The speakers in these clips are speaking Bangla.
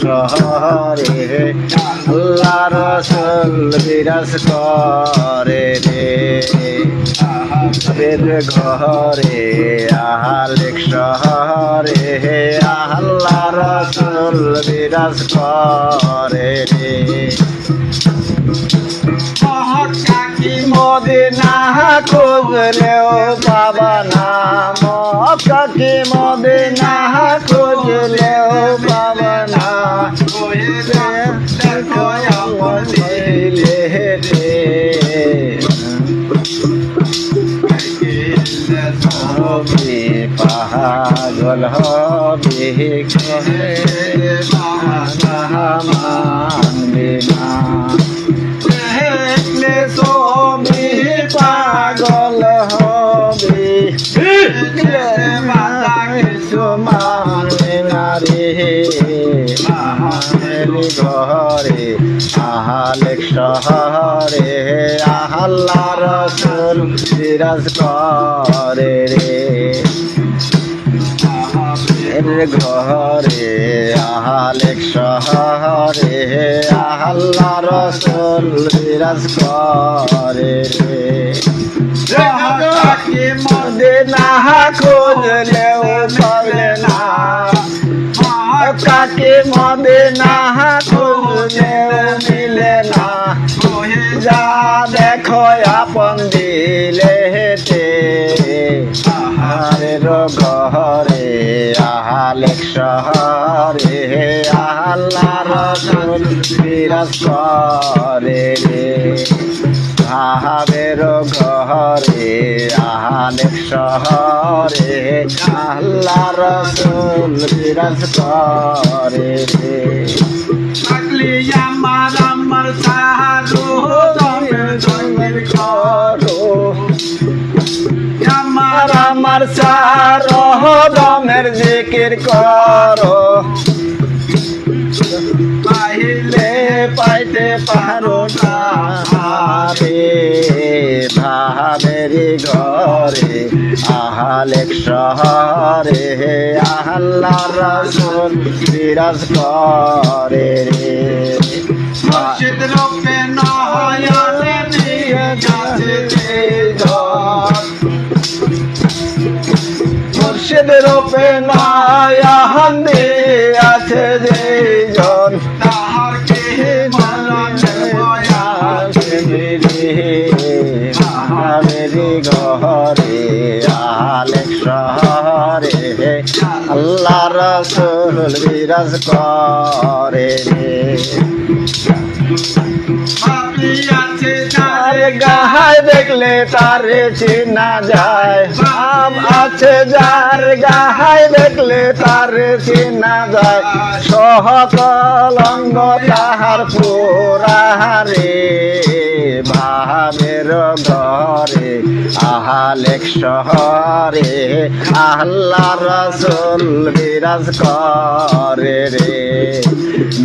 শহরে আল্লাহ রসুল বিরাজ করে রে বেদ ঘরে আহালেক শহরে আল্লাহ রসুল বিরাজ করে রে মদিনা খুঁজলেও বাবা না মক্কাকে মদিনা খুঁজলেও বাবা না পাগল হবে আহালের ঘরে আহালেক শহরে আহাল্লা রসুল বিরাজ করে রে। ঘরে আহালেক শহরে আহাল্লা রসুল বিরাজ করে রে। মদিনা খুঁজলেও পাবে না কাকে মদিনা খুঁজলেও মিলে না। যা দেখো, আপন দিলে হেতে আহারের ঘরে আহালেক শহরে আল্লাহ রসুল বিরাজ করে রে। আহাবের ঘরে আহালেক শহরে, আল্লাহ রসুল বিরাজ করে রে। আমার আমার সাহারো দমের দমের করো আমার আমার চার দমের জিকির করো। পাহিলে লে পাইতে পারো না আহালেক শহরে আল্লাহ রসুল বিরাজ করে। রে মুর্শিদ রূপে নয়নে নিয়ে যাচ্ছে মুর্শিদ রূপে নায়াহান্দি আছে যে রসুল বিরাজ করে গাহায় দেখলে তারে চিনা যায় আম আছে যার গাহায় দেখলে তারে চিনা যায় সহকল অঙ্গ তাহার পুরারে ভাবের ঘরে আহালেক শহরে আল্লাহ রসুল বিরাজ করে রে।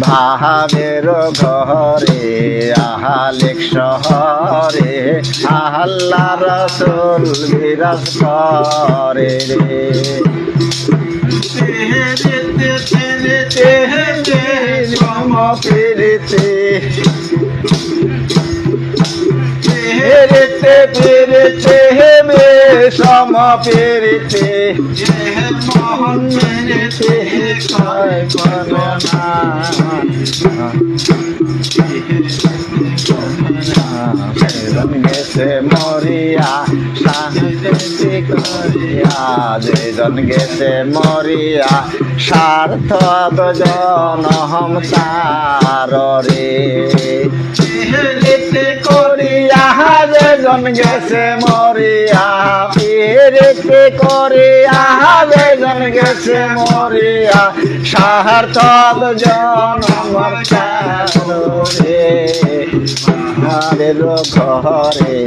ভাবের ঘরে আহালেক শহরে আল্লাহ রসুল বিরাজ করে রে। তেহেতে সমপিরিতে তেহেতে পেরেতে মোহন মেরেতে গেছে মরিয়া যেজন গেছে মরিয়া স্বার্থ জন হম তার রে। যেজন গেছে মরিয়া পেরেতে করিয়া? যেজন গেছে মরিয়া স্বার্থ জন হম তার রে আহারের ঘরে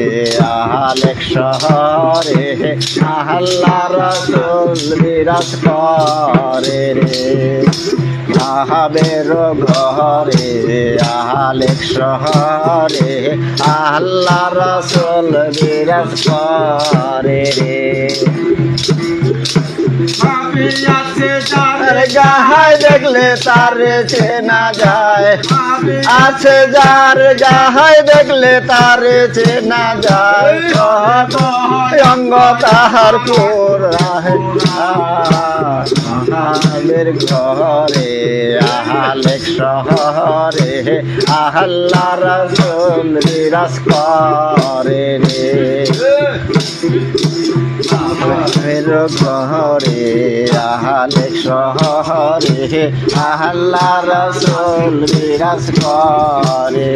আহালেক শহরে, আহাল্লা রসুল বিরাজ করে রে। আহাবের ঘরে আহালেক শহরে আল্লাহ রসল বিরাজ করে রে। গাহায় দেখলে তারে চেনা যায়। আছে যার গাহায় দেখলে তারে চেনা যায়। অঙ্গ তাহার পুর আহালের ঘরে আহালেক শহরে আহাল্লা রসুল বিরাজ করে রে। আহালের আহালে শহরে আহাল্লা রসুল বিরাজ করে।